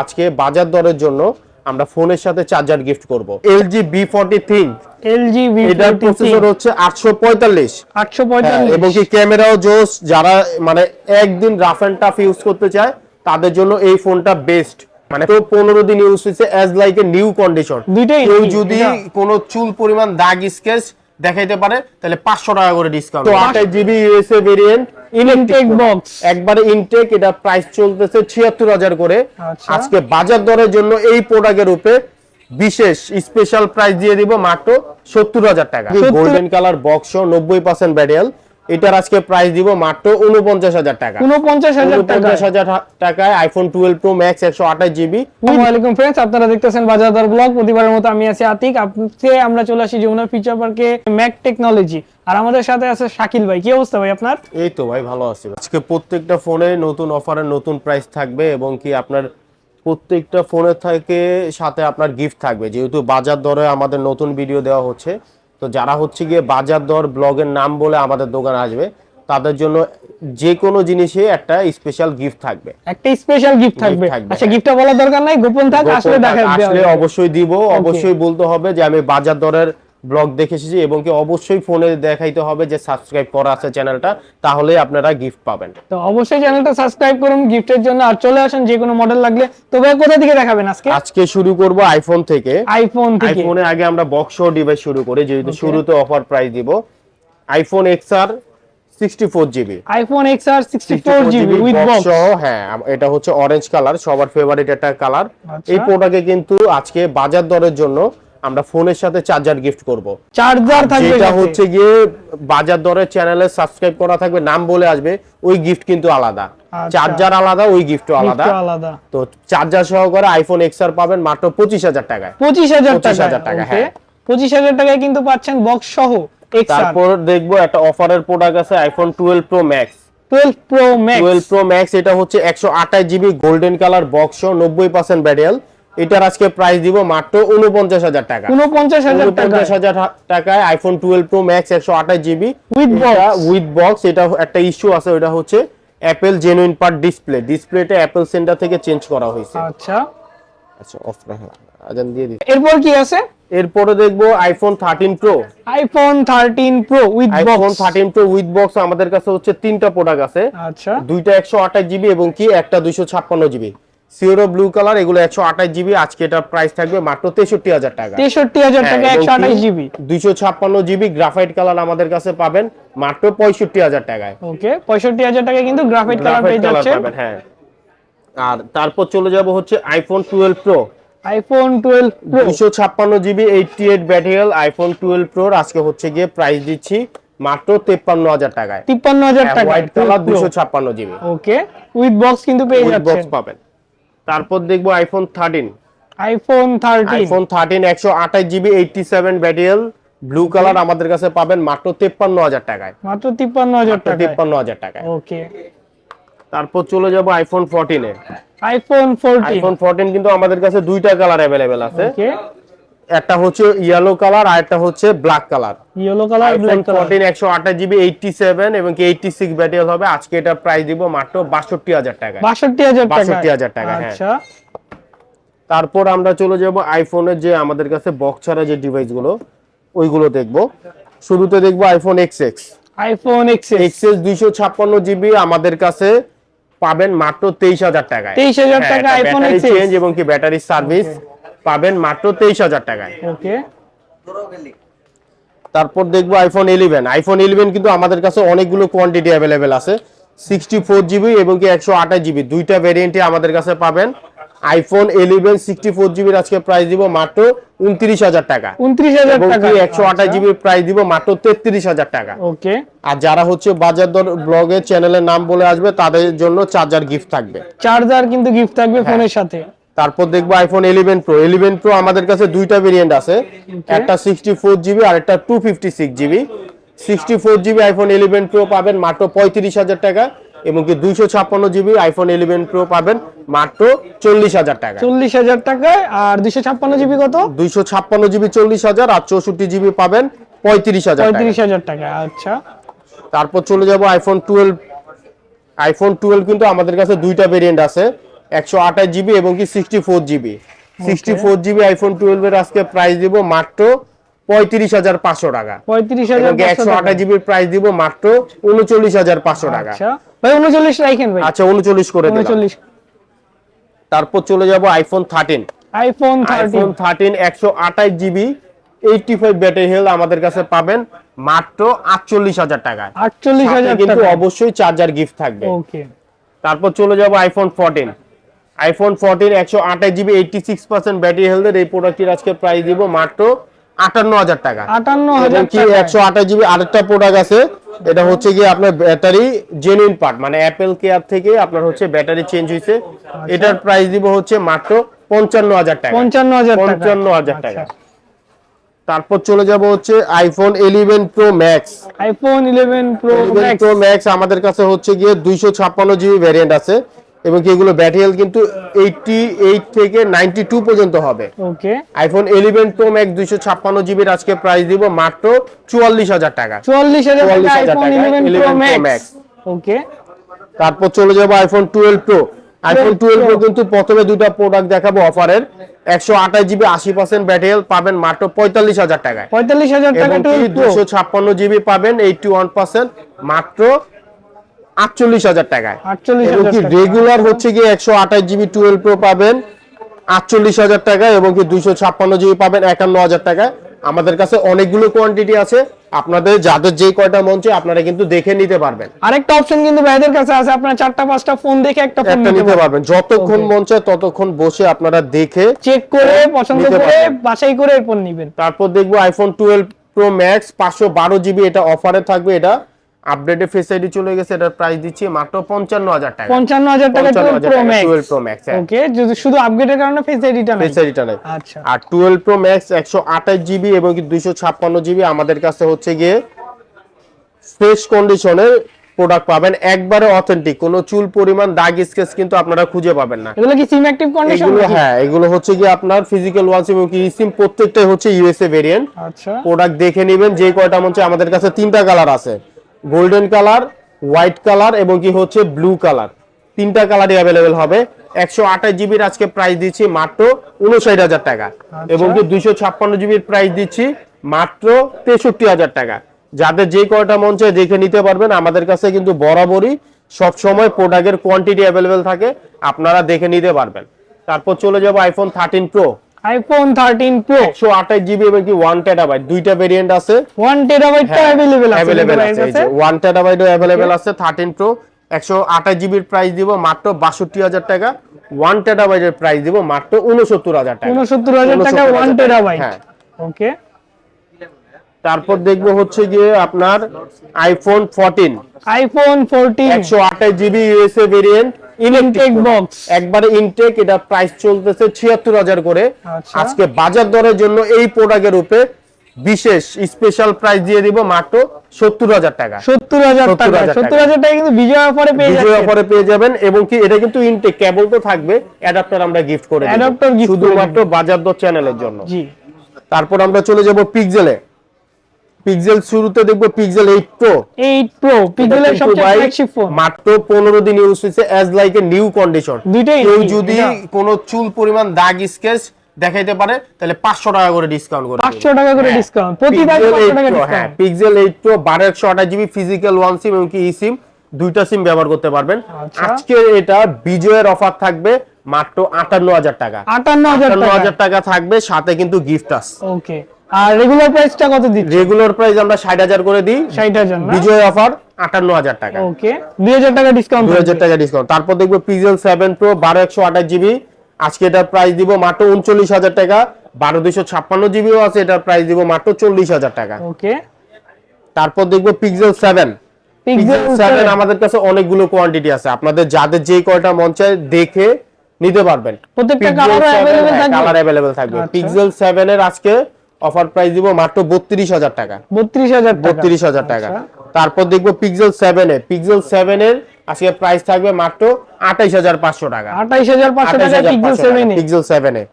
আজকে বাজার দরের জন্য আমরা ফোনের সাথে চার্জার গিফট করব। বি ফর্টি থ্রি এলজি এটার প্রসেসর হচ্ছে আটশো পঁয়তাল্লিশ। আটশো হ্যাঁ, পঁয়তাল্লিশ এবং কি ক্যামেরাও জোস যারা মানে একদিন রাফ অ্যান্ড টাফ ইউজ করতে চায় তাদের জন্য এই ফোনটা বেস্ট মানে তো পনেরো দিন ইউজ হয়েছে as like a new condition দুইটাই কেউ যদি কোনো চুল পরিমাণ দাগ স্কেচ দেখাইতে পারে তাহলে পাঁচশো টাকা করে ডিসকাউন্ট তো আঠাশ GB USA variant intact box একবারে ইনটেক এটা প্রাইস চলতেছে ছিয়াত্তর হাজার করে। আচ্ছা। আজকে বাজার দরের জন্য এই প্রোডাক্টের উপরে বিশেষ স্পেশাল প্রাইস দিয়ে দিব মাত্র সত্তর হাজার টাকা। গোল্ডেন কালার বক্স নব্বই পার্সেন্ট ব্যারিয়াল এটার আজকে প্রাইস দিব মাত্র উনপঞ্চাশ হাজার টাকা। উনপঞ্চাশ হাজার টাকা। হাজার টাকায় আইফোন টুয়েলভ প্রো ম্যাক্স একশো আঠাশ জিবি আলাইকুম ফ্রেন্ডস আপনারা দেখতেছেন বাজারদার ব্লগ প্রতিবারের মতো আমি আছি আতিক। আজকে আমরা চলে আসি যমুনা ফিচার পার্কে ম্যাক টেকনোলজি আর আমাদের সাথে আছে শাকিল ভাই। কি অবস্থা ভাই আপনার? এই তো ভাই ভালো আছি। আজকে প্রত্যেকটা ফোনে নতুন অফারের নতুন প্রাইস থাকবে এবং কি আপনার প্রত্যেকটা ফোনের থেকে সাথে আপনার গিফট থাকবে। যেহেতু বাজার দরে আমাদের নতুন ভিডিও দেওয়া হচ্ছে তো যারা হচ্ছে গিয়ে বাজার দর ব্লগের নাম বলে আমাদের দোকানে আসবে তাদের জন্য যে কোনো জিনিসে একটা স্পেশাল গিফট থাকবে। একটা স্পেশাল গিফট থাকবে। আচ্ছা হ্যাঁ। গিফটটা বলার দরকার নাই? গোপন থাক আসলে দেখা আসলে অবশ্যই দিব। অবশ্যই বলতে হবে যে আমি বাজার দরের ব্লগ দেখে এসেছি এবং কি অবশ্যই ফোনে দেখাইতে হবে যে সাবস্ক্রাইব করা আছে চ্যানেলটা তাহলে আপনারা গিফট পাবেন। তো অবশ্যই চ্যানেলটা সাবস্ক্রাইব করুন গিফটের জন্য আর চলে আসেন যে কোনো মডেল লাগলে। তো ভাই কোথা থেকে দেখাবেন আজকে? আজকে শুরু করব আইফোন থেকে। আইফোন থেকে। আইফোনে আগে আমরা বক্স ডিভাইস শুরু করি যেহেতু শুরুতে অফার প্রাইস দিব। IPhone X R sixty four GB iPhone XR sixty four GB with box সহ হ্যাঁ এটা হচ্ছে অরেঞ্জ কালার সবার ফেভারিট একটা কালার। এই প্রোডাক্টে কিন্তু আজকে বাজার দরের জন্য আমরা ফোনের সাথে চার্জার গিফট করব। চার্জার থাকবে যেটা হচ্ছে গিয়ে বাজার দরের চ্যানেলে সাবস্ক্রাইব করা থাকবে নাম বলে আসবে ওই গিফট কিন্তু আলাদা। আচ্ছা। চার্জার আলাদা ওই গিফটও আলাদা। আলাদা। তো চার্জার সহকারে আইফোন এক্স আর পাবেন মাত্র পঁচিশ হাজার টাকায়। পঁচিশ হাজার 25,000 টাকা টাকা, হ্যাঁ। পঁচিশ হাজার টাকায় কিন্তু পাচ্ছেন বক্স সহ তারপর দেখব একটা অফারের প্রোডাক্ট আছে iPhone twelve Pro Max twelve Pro Max twelve Pro Max এটা হচ্ছে একশো আঠাশ জিবি গোল্ডেন কালার বক্স নব্বই পার্সেন্ট ব্যারিয়াল এটার আজকে প্রাইস দিব মাত্র উনপঞ্চাশ হাজার টাকা। উনপঞ্চাশ হাজার উনপঞ্চাশ হাজার টাকায় আইফোন টুয়েলভ প্রো ম্যাক্স একশো আঠাশ জিবি উইথ। উইথ বক্স এটা একটা ইস্যু আছে ওটা হচ্ছে অ্যাপেল জেনুইন পার্ট ডিসপ্লে ডিসপ্লেটা অ্যাপেল সেন্টার থেকে চেঞ্জ করা হয়েছে। আচ্ছা। আচ্ছা অফ রাখা আজান দিয়ে দিই এরপর কি আছে? এরপরে দেখব iPhone thirteen Pro iPhone thirteen Pro with iPhone thirteen Pro with box আমাদের কাছে হচ্ছে তিনটা প্রোডাক্ট আছে। আচ্ছা। দুইটা একশো আঠাশ জিবি এবং কি একটা দুইশো ছাপ্পান্ন জিবি সিওরো ব্লু কালার এগুলো একশো আঠাশ জিবি আজকে এটার প্রাইস থাকবে মাত্র তেষট্টি হাজার টাকা। তেষট্টি হাজার টাকা একশো আঠাশ জিবি দুইশো ছাপ্পান্ন জিবি গ্রাফাইট কালার আমাদের কাছে পাবেন মাত্র পঁয়ষট্টি হাজার টাকায়। ওকে পঁয়ষট্টি হাজার টাকা কিন্তু গ্রাফাইট কালার পেয়ে যাচ্ছে হ্যাঁ। আর তারপর চলে যাব হচ্ছে iPhone twelve Pro iPhone twelve Pro দুশো ছাপ্পান্ন জিবি এইটটি এইট ব্যাটারিয়াল আইফোন টুয়েলভ প্রোর আজকে হচ্ছে গিয়ে প্রাইস দিচ্ছি মাত্র তেপ্পান্ন হাজার টাকায়। তিপ্পান্ন হাজার টাকা হোয়াইট কালার দুশো ছাপ্পান্ন জিবি ওকে উইথ বক্স কিন্তু পেয়ে বক্স পাবেন। তারপর দেখব iPhone thirteen iPhone thirteen iPhone thirteen একশো আঠাশ জিবি এইটটি সেভেন ব্যাটারিয়াল ব্লু কালার আমাদের কাছে পাবেন মাত্র তেপ্পান্ন হাজার টাকায়। মাত্র তিপ্পান্ন হাজার টাকা তিপ্পান্ন হাজার টাকায়। ওকে তারপর চলে যাব আইফোন ফোরটিনে আইফোন ফোরটিন আইফোন ফোরটিন কিন্তু আমাদের কাছে দুইটা কালার অ্যাভেলেবেল আছে। ওকে একটা হচ্ছে ইয়েলো কালার আর একটা হচ্ছে black colour yellow colour black colour fourteen একশো আঠাশ জিবি এইটটি সেভেন এবং কি এইটটি সিক্স ব্যাটারিয়াল হবে। আজকে এটা প্রাইস দিব মাত্র বাষট্টি হাজার টাকা বাষট্টি হাজার টাকা 62,000 টাকা। আচ্ছা। তারপর আমরা চলে যাব আইফোনের যে আমাদের কাছে বক্স ছাড়া যে ডিভাইসগুলো ওইগুলো দেখব। শুরুতে দেখব iPhone X X iPhone XS দুইশো ছাপ্পান্ন জিবি আমাদের কাছে পাবেন মাত্র তেইশ হাজার টাকায়। 23,000 হ্যাঁ, টাকা আইফোন ব্যাটারি চেঞ্জ এবং কি ব্যাটারি সার্ভিস পাবেন মাত্র তেইশ হাজার টাকায়। ওকে। তারপর দেখব আইফোন ইলেভেন আইফোন ইলেভেন কিন্তু আমাদের কাছে অনেকগুলো কোয়ান্টিটি অ্যাভেলেবেল আছে। সিক্সটি ফোর জিবি এবং কি একশো আঠাশ জিবি দুইটা ভ্যারিয়েন্টে আমাদের কাছে পাবেন। আইফোন ইলেভেন সিক্সটি ফোর জিবির আজকে প্রাইস দিব মাত্র উনত্রিশ হাজার টাকা। উনত্রিশ হাজার টাকা। একশো আঠাশ জিবির প্রাইস দিব মাত্র তেত্রিশ হাজার টাকা। ওকে। আর যারা হচ্ছে বাজার দর ব্লগের চ্যানেলের নাম বলে আসবে তাদের জন্য চার্জার গিফট থাকবে। চার্জার কিন্তু গিফট থাকবে হ্যাঁ। ফোনের সাথে। তারপর দেখব iPhone eleven Pro eleven Pro আমাদের কাছে দুইটা ভেরিয়েন্ট আছে। একটা সিক্সটি ফোর জিবি আর একটা two fifty six GB sixty four GB iPhone eleven Pro পাবেন মাত্র পঁয়ত্রিশ হাজার টাকা এবং কি দুইশো ছাপ্পান্ন জিবি আইফোন ইলেভেন প্রো পাবেন মাত্র চল্লিশ হাজার টাকা। চল্লিশ হাজার টাকায় আর দুইশো ছাপ্পান্ন জিবি কত? দুইশো ছাপ্পান্ন জিবি চল্লিশ হাজার আর চৌষট্টি জিবি পাবেন পঁয়ত্রিশ হাজার পঁয়ত্রিশ হাজার টাকা আচ্ছা। তারপর চলে যাব আইফোন টুয়েলভ আইফোন টুয়েলভ কিন্তু আমাদের কাছে দুইটা ভেরিয়েন্ট আছে। একশো আঠাশ জিবি এবং কি sixty four GB. Sixty four GB iPhone twelve এর আজকে প্রাইস দিব মাত্র পঁয়ত্রিশ হাজার পাঁচশো টাকা। পঁয়ত্রিশ হাজার একশো আঠাশ জিবির প্রাইস দিব মাত্র উনচল্লিশ হাজার পাঁচশো টাকা। আচ্ছা। ভাই উনচল্লিশ রাখেন ভাই। আচ্ছা উনচল্লিশ করে উনচল্লিশ। তারপর চলে যাব iPhone thirteen iPhone iPhone thirteen একশো আঠাশ GB eighty five battery health আমাদের কাছে পাবেন মাত্র আটচল্লিশ হাজার টাকায় আটচল্লিশ হাজার কিন্তু অবশ্যই চার্জার গিফট থাকবে। ওকে তারপর চলে যাব আইফোন ফোরটিন আইফোন ফোরটিন একশো আঠাশ GB eighty six percent battery হেলথের এই প্রোডাক্টটির আজকে প্রাইস দিব মাত্র আটান্ন হাজার টাকা। আটান্ন হাজার কি একশো আঠাশ জিবি আরেকটা প্রোডাক্ট আছে এটা হচ্ছে কি আপনার ব্যাটারি জেনুইন পার্ট মানে অ্যাপেল কেয়ার থেকে আপনার হচ্ছে ব্যাটারি চেঞ্জ হয়েছে এটার প্রাইস দিব হচ্ছে মাত্র পঞ্চান্ন হাজার টাকা। পঞ্চান্ন হাজার পঞ্চান্ন হাজার টাকা। আচ্ছা। তারপর চলে যাব হচ্ছে iPhone eleven Pro Max iPhone eleven Pro eleven Pro Max আমাদের কাছে হচ্ছে গিয়ে দুইশো ছাপ্পান্ন জিবি ভ্যারিয়েন্ট আছে। এবং কি এগুলো ব্যাটারি হেলথ কিন্তু এইটটি এইট থেকে নাইনটি টু পর্যন্ত হবে। Okay iPhone eleven Pro Max দুইশো ছাপ্পান্ন জিবির আজকে প্রাইস দিব মাত্র চুয়াল্লিশ হাজার টাকা। চুয়াল্লিশ হাজার টাকা আইফোন 11 প্রো ম্যাক্স ওকে তারপর চলে যাব iPhone twelve Pro iPhone twelve Pro কিন্তু প্রথমে দুটা প্রোডাক্ট দেখাবো অফারের একশো আঠাশ জিবি আশি পার্সেন্ট ব্যাটারি হেলথ পাবেন মাত্র পঁয়তাল্লিশ হাজার টাকায়। পঁয়তাল্লিশ হাজার টাকা এবং কি টুয়েলভ প্রো দুশো ছাপ্পান্ন জিবি পাবেন এইটটি ওয়ান পার্সেন্ট মাত্র আটচল্লিশ হাজার টাকায়। রেগুলার হচ্ছে গিয়ে একশো আঠাশ জিবি টুয়েলভ প্রো পাবেন আটচল্লিশ হাজার টাকায় এবং কি দুইশো ছাপ্পান্ন জিবি পাবেন একান্ন হাজার টাকায়। আমাদের কাছে অনেকগুলো কোয়ান্টিটি আছে। আপনাদের যাদের যেই কয়টা মঞ্চে আপনারা কিন্তু দেখে নিতে পারবেন। আরেকটা অপশন কিন্তু ভাইদের কাছে আছে আপনার চারটা পাঁচটা ফোন দেখে একটা ফোন নিতে পারবেন। যতক্ষণ মন চায় ততক্ষণ বসে আপনারা দেখে চেক করে পছন্দ করে। বাছাই করে এরপর নিবেন। তারপর দেখব আইফোন টুয়েলভ প্রো ম্যাক্স পাঁচশো বারো জিবি এটা অফারে থাকবে এটা। আপডেটে ফেস আইডি চলে গেছে এটার প্রাইস দিচ্ছি মাত্র পঞ্চান্ন হাজার টাকা। পঞ্চান্ন হাজার টাকা পঞ্চান্ন টুয়েলভ হাজার Pro Max twelve Pro Max okay যদি শুধু আপগ্রেডের কারণে ফেস আইডিটা নাই ফেস আইডিটা নেই আচ্ছা। আর টুয়েলভ প্রো ম্যাক্স একশো আঠাশ জিবি এবং দুইশো ছাপ্পান্ন জিবি আমাদের কাছে হচ্ছে গিয়ে ফ্রেশ কন্ডিশনের প্রোডাক্ট পাবেন। একবারে অথেন্টিক কোনো চুল পরিমাণ দাগ স্কেচ কিন্তু আপনারা খুঁজে পাবেন না। এগুলো কি সিম অ্যাক্টিভ কন্ডিশন এগুলো হ্যাঁ এগুলো হচ্ছে গিয়ে আপনার ফিজিক্যাল ওয়ান সিম কি সিম প্রত্যেকটাই হচ্ছে ইউএসএ ভেরিয়েন্ট আচ্ছা। প্রোডাক্ট দেখে নেবেন যে কয়টা মনে আমাদের কাছে তিনটা কালার আছে। গোল্ডেন কালার হোয়াইট কালার এবং কি হচ্ছে ব্লু কালার তিনটা কালারই অ্যাভেলেবেল হবে। একশো আঠাশ জিবির আজকে প্রাইস দিচ্ছি মাত্র উনষাট হাজার টাকা এবং কি দুইশো ছাপ্পান্ন জিবির প্রাইস দিচ্ছি মাত্র তেষট্টি হাজার টাকা। যাদের যে কয়টা মন চায় দেখে নিতে পারবেন। আমাদের কাছে কিন্তু বরাবরই সব সময় প্রোডাক্টের কোয়ান্টিটি অ্যাভেলেবেল থাকে। আপনারা দেখে নিতে পারবেন। তারপর চলে যাব iPhone thirteen Pro iPhone thirteen Pro একশো আঠাশ জিবি এবং কি ওয়ান টেরাবাইট দুইটা ভেরিয়েন্ট আছে। ওয়ান টেরাবাইটটা অ্যাভেলেবেল আছে অ্যাভেলেবেল ভাইয়ের আছে এই যে ওয়ান টেরাবাইটও অ্যাভেলেবেল আছে থার্টিন প্রো একশো আঠাশ জিবির প্রাইস দিব মাত্র বাষট্টি হাজার টাকা। ওয়ান টেরাবাইটের প্রাইস দিব মাত্র উনসত্তর হাজার টাকা। উনসত্তর হাজার টাকা 69,000 ওয়ান টেরাবাইট হ্যাঁ। ওকে তারপর দেখব হচ্ছে গিয়ে আপনার আইফোন ফোরটিন আইফোন ফোরটিন একশো আঠাশ GB USA variant electric box একবারে ইনটেক এটা প্রাইস চলতেছে ছিয়াত্তর হাজার করে। আচ্ছা। আজকে বাজার দরের জন্য এই প্রোডাক্টের উপরে বিশেষ স্পেশাল প্রাইস দিয়ে দিব মাত্র সত্তর হাজার টাকা। সত্তর হাজার 70,000 টাকা। সত্তর হাজার টাকা কিন্তু বিজয় অফারে পেয়ে বিজয় অফারে পেয়ে যাবেন এবং কি এটা কিন্তু ইনটেক কেবল তো থাকবে অ্যাডাপ্টার আমরা গিফট করে gift শুধুমাত্র বাজার দর চ্যানেলের জন্য। জি। তারপর আমরা চলে যাব পিক্সেলে পিক্সেল শুরুতে দেখব পিক্সেল 8 প্রো এইট প্রো পিক্সেলের সবচেয়ে ফ্ল্যাগশিপ ফোন মাত্র 15 দিন ইউজ হয়েছে as like a new condition দুইটাই কেউ যদি কোনো চুল পরিমাণ দাগ স্কেচ দেখাইতে পারে তাহলে 500 টাকা করে ডিসকাউন্ট করে পাঁচশো টাকা করে। ডিসকাউন্ট প্রতি দাগে Pixel পাঁচশো 8 টাকা হ্যাঁ Pixel 8 Pro 1228 GB physical one SIM এবং কি ই সিম দুইটা সিম ব্যবহার করতে পারবেন। আচ্ছা। আজকে এটা বিজয়ের অফার থাকবে মাত্র 58000 টাকা। আটান্ন হাজার টাকা। 58000 টাকা থাকবে সাথে কিন্তু গিফট আছে। ওকে আর রেগুলার প্রাইসটা কত দিচ্ছে রেগুলার প্রাইস আমরা 60000 করে দিই। ষাট হাজার না? বিজয় অফার 58000 টাকা। ওকে দুই হাজার টাকা ডিসকাউন্ট দুই হাজার টাকা ডিসকাউন্ট তারপর দেখব পিক্সেল সেভেন প্রো বারো একশো আঠাশ জিবি আজকে এটার প্রাইস দিব মাত্র উনচল্লিশ হাজার টাকা। বারো দুইশো ছাপ্পান্ন জিবিও আছে এটার প্রাইস দিব মাত্র চল্লিশ হাজার টাকা। ওকে তারপর দেখব Pixel seven Pixel Pixel seven আমাদের কাছে অনেকগুলো কোয়ান্টিটি আছে। আপনাদের যাদের যেই কয়টা মন চায় দেখে নিতে পারবেন। প্রত্যেকটা থাকবে? কালার অ্যাভেলেবেল থাকবে। আচ্ছা। পিক্সেল সেভেন এর আজকে অফার প্রাইস দিব মাত্র বত্রিশ হাজার টাকা। বত্রিশ হাজার টাকা। বত্রিশ হাজার টাকা। আচ্ছা। তারপর দেখব পিক্সেল সেভেন এর। পিক্সেল সেভেন এর আজকে প্রাইস থাকবে মাত্র আঠাইশ হাজার পাঁচশো টাকা। আঠাইশ হাজার পাঁচশো টাকা পিক্সেল সেভেন এ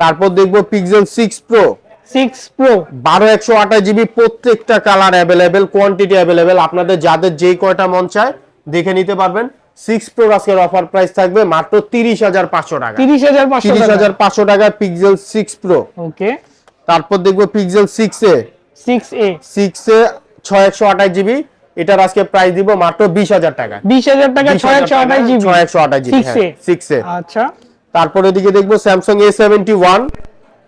তারপর দেখব Pixel six Pro six Pro বারো একশো আঠাশ জিবি প্রত্যেকটা কালার অ্যাভেলেবেল কোয়ান্টিটি অ্যাভেলেবেল আপনাদের যাদের যেই কয়টা মন চায় দেখে নিতে পারবেন। সিক্স প্রো আজকের অফার প্রাইস থাকবে মাত্র তিরিশ হাজার পাঁচশো টাকা। তিরিশ হাজার পাঁচশো টাকা। পিক্সেল সিক্স প্রো ওকে তারপর দেখব Pixel six A. Six A six A ছয় একশো আঠাশ জিবি এটার আজকে প্রাইস দিব মাত্র বিশ হাজার টাকা। বিশ হাজার টাকা ছয় একশো আঠাশ জিবি ছয় একশো আঠাশ জিবি সিক্স এ আচ্ছা। তারপরে দিকে দেখব স্যামসাং এ সেভেন্টি ওয়ান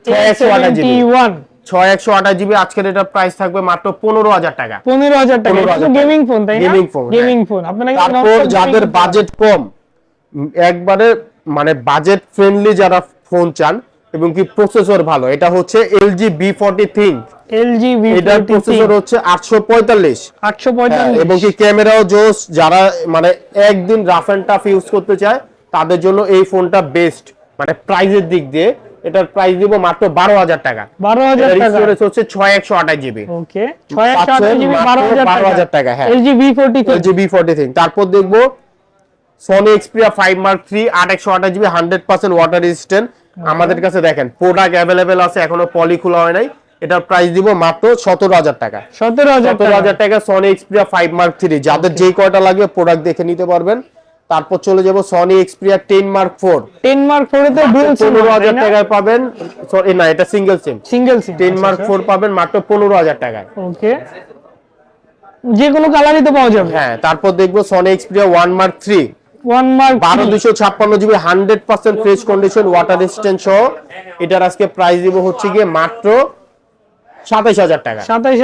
ছয় একশো আঠাশ জিবি ওয়ান ছয় একশো আঠাশ জিবি আজকের এটার প্রাইস থাকবে মাত্র পনেরো হাজার টাকা। পনেরো হাজার টাকা। 15,000 গেমিং ফোন তাই না? Gaming phone, গেমিং ফোন তারপর যাদের বাজেট কম একবারে মানে বাজেট ফ্রেন্ডলি যারা ফোন চান এবং কি প্রসেসর ভালো। এটা হচ্ছে ফর্টি থিঙ্ক LG এটার V43 প্রসেসর হচ্ছে আটশো পঁয়তাল্লিশ। আটশো পঁয়তাল্লিশ। এবং কি ক্যামেরাও জোস যারা মানে একদিন রাফ অ্যান্ড টাফ ইউজ করতে চায় তাদের জন্য এই ফোনটা বেস্ট মানে প্রাইজের দিক দিয়ে এটার প্রাইস দিব মাত্র বারো হাজার টাকা। বারো হাজার এটার টাকা? স্টোরেজ হচ্ছে ছয় একশো আঠাশ জিবি ওকে ছয় একশো পাচ্ছেন আঠাশ জিবি বারো হাজার 12,000 টাকা, হ্যাঁ। ফোরটি জিবি ফোর্টি থ্রি তারপর দেখব ফাইভ মার্ক থ্রি আট একশো আঠাশ GB hundred percent water resistant আমাদের কাছে দেখেন প্রোডাক্ট অ্যাভেলেবেল আছে এখনও পলি খোলা হয় নাই। এটার প্রাইস দিব মাত্র সতেরো হাজার টাকা। সতেরো হাজার সতেরো হাজার টাকা Sony Xperia five Mark three যাদের যেই কয়টা লাগবে প্রোডাক্ট দেখে নিতে পারবেন। তারপর চলে যাব Sony Xperia ten Mark four ten Mark ফোরে তো ডুয়েল সিম পনেরো হাজার টাকায় পাবেন। সরি না এটা single SIM single SIM ten Mark four পাবেন মাত্র পনেরো হাজার টাকায়। ওকে যে কোনো কালারই তো পাওয়া যাবে। হ্যাঁ তারপর দেখব Sony Xperia one Mark three বারো দুশো ছাপ্পান্ন GB hundred percent fresh condition water সহ। এটার আজকে প্রাইস দিব হচ্ছে গিয়ে মাত্র সাতাইশ হাজার টাকা। সাতাইশ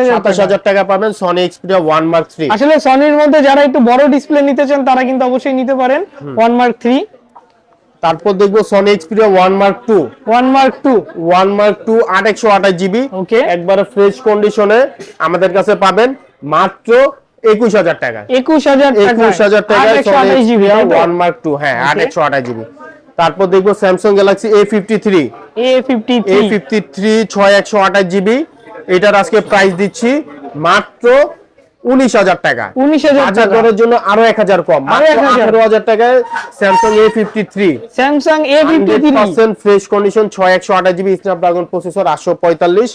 হাজার টাকা। পাবেন Sony Xperia one Mark three আসলে সনির মধ্যে যারা একটু বড় ডিসপ্লে নিতে চান তারা কিন্তু অবশ্যই নিতে পারেন ওয়ান মার্ক থ্রি তারপর দেখব Sony Xperia one Mark two one Mark two one Mark two আট একশো আঠাশ জিবি। Okay. একবারে ফ্রেশ কন্ডিশনে আমাদের কাছে পাবেন মাত্র একুশ হাজার টাকা। একুশ হাজার টাকা একুশ হাজার জিবি ওয়ান মার্ক টু হ্যাঁ আট একশো আঠাশ জিবি। তারপর দেখব Samsung Galaxy A fifty three A fifty A fifty three ছয় একশো আঠাশ জিবি। এটার আজকে প্রাইস দিচ্ছি মাত্র উনিশ হাজার টাকা। উনিশ হাজার টাকা। দরের জন্য আরও এক হাজার কম। আরও মাত্র 1000 আঠারো হাজার টাকায় Samsung A fifty three Samsung A fifty three fresh condition ছয় একশো আঠাশ জিবি স্ন্যাপড্রাগন প্রসেসর আটশো পঁয়তাল্লিশ।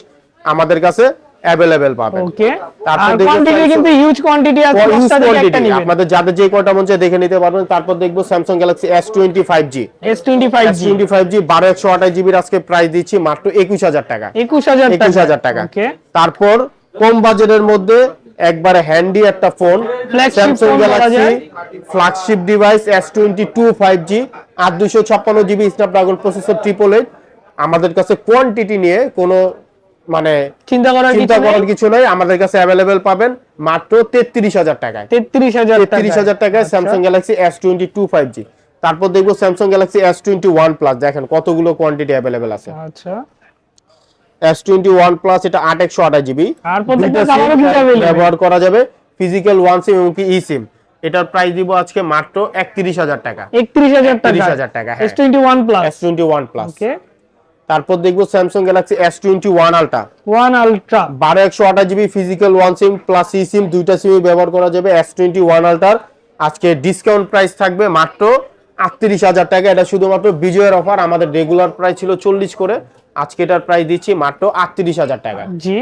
আমাদের কাছে অ্যাভেলেবেল পাবেন। ওকে তারপর আর কোয়ান্টিটি কিন্তু হিউজ কোয়ান্টিটি আছে পাঁচটা থেকে একটা নেবেন। আপনাদের যাদের যে কয়টা মন চায় দেখে নিতে পারবেন। তারপর দেখব Samsung Galaxy S twenty five G S twenty five G five G বারো একশো আঠাশ জিবির আজকে প্রাইস দিচ্ছি মাত্র একুশ হাজার টাকা। একুশ হাজার একুশ হাজার টাকা। ওকে তারপর কম বাজেটের মধ্যে একবারে হ্যান্ডি একটা phone Samsung Galaxy flagship device S twenty two five G আট দুশো ছাপ্পান্ন GB Snapdragon processor triple eight আমাদের কাছে কোয়ান্টিটি নিয়ে কোনো মানে চিন্তা করার চিন্তা করার কিছু নেই। আমাদের কাছে অ্যাভেলেবেল পাবেন মাত্র তেত্রিশ হাজার টাকায়। তেত্রিশ হাজার তেত্রিশ হাজার টাকায় Samsung Galaxy S twenty two five G তারপর দেখব Samsung Galaxy S twenty one plus দেখেন কতগুলো কোয়ান্টিটি অ্যাভেলেবেল আছে। আচ্ছা। এস টোয়েন্টি ওয়ান প্লাস এটা আট একশো আঠাশ জিবি। ব্যবহার করা যাবে। ফিজিক্যাল ওয়ান সিম এবং কি ই সিম এটার প্রাইস দিব আজকে মাত্র একত্রিশ হাজার টাকা। একত্রিশ হাজার টাকা। 31,000 টাকা। S twenty one plus S twenty one plus okay তারপর দেখব Samsung Galaxy S twenty one ultra one ultra বারো একশো আঠাশ GB physical one SIM plus e SIM দুইটা সিমই ব্যবহার করা যাবে এস টোয়েন্টি ওয়ান আলট্রার আজকে ডিসকাউন্ট প্রাইস থাকবে মাত্র আটত্রিশ হাজার টাকা। এটা শুধুমাত্র বিজয়ের অফার আমাদের রেগুলার প্রাইস ছিল চল্লিশ করে। আজকে এটার প্রাইস দিচ্ছি মাত্র আটত্রিশ হাজার টাকা জি।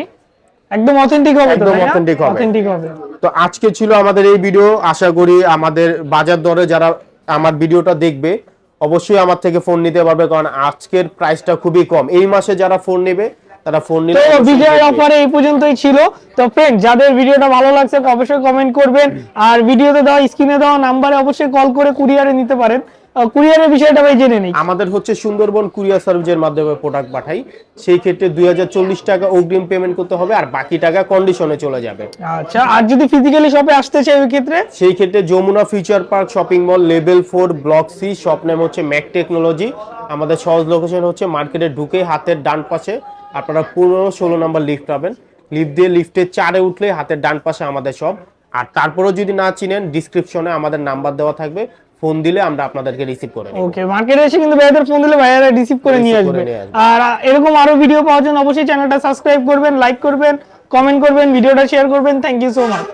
একদম অথেন্টিক হবে একদম authentic হবে। অথেন্টিক হবে। তো আজকে ছিল আমাদের এই ভিডিও আশা করি আমাদের বাজার দরে যারা আমার ভিডিওটা দেখবে অবশ্যই আমার থেকে ফোন নিতে পারবে কারণ আজকের প্রাইসটা খুবই কম। এই মাসে যারা ফোন নেবে তারা ফোন নিলে তো বিজয়ের অফারে এই পর্যন্তই ছিল। তো ফ্রেন্ড যাদের ভিডিওটা ভালো লাগছে অবশ্যই কমেন্ট করবেন। আর ভিডিওতে দেওয়া স্ক্রিনে দেওয়া নাম্বারে অবশ্যই কল করে কুরিয়ারে নিতে পারেন। কুরিয়ারের বিষয়টা ভাই জেনে নেই। আমাদের হচ্ছে সুন্দরবন কুরিয়ার সার্ভিসের মাধ্যমে প্রোডাক্ট পাঠাই। সেই ক্ষেত্রে দুই হাজার চল্লিশ টাকা অগ্রিম পেমেন্ট করতে হবে আর বাকি টাকা কন্ডিশনে চলে যাবে। আচ্ছা আর যদি ফিজিক্যালি শপে আসতে চাই ওই ক্ষেত্রে? সেই ক্ষেত্রে Jamuna Future Park shopping mall level four block C shop name হচ্ছে ম্যাক টেকনোলজি আমাদের সহজ লোকেশন হচ্ছে মার্কেটে ঢুকে হাতের ডান পাশে আপনারা পনেরো ষোলো নাম্বার লিফট পাবেন। লিফট দিয়ে লিফটের চারে উঠলে হাতের ডান পাশে আমাদের সব আর তারপরেও যদি না চিনেন ডিসক্রিপশনে আমাদের নাম্বার দেওয়া থাকবে। ফোন দিলে আমরা আপনাদেরকে রিসিভ করে ওকে মার্কেটে এসে কিন্তু ভাইয়াদের ফোন দিলে ভাইয়ারা রিসিভ করে নিয়ে আসবে। আর এরকম আরও ভিডিও পাওয়ার জন্য অবশ্যই চ্যানেলটা সাবস্ক্রাইব করবেন লাইক করবেন কমেন্ট করবেন ভিডিওটা শেয়ার করবেন। Thank you so much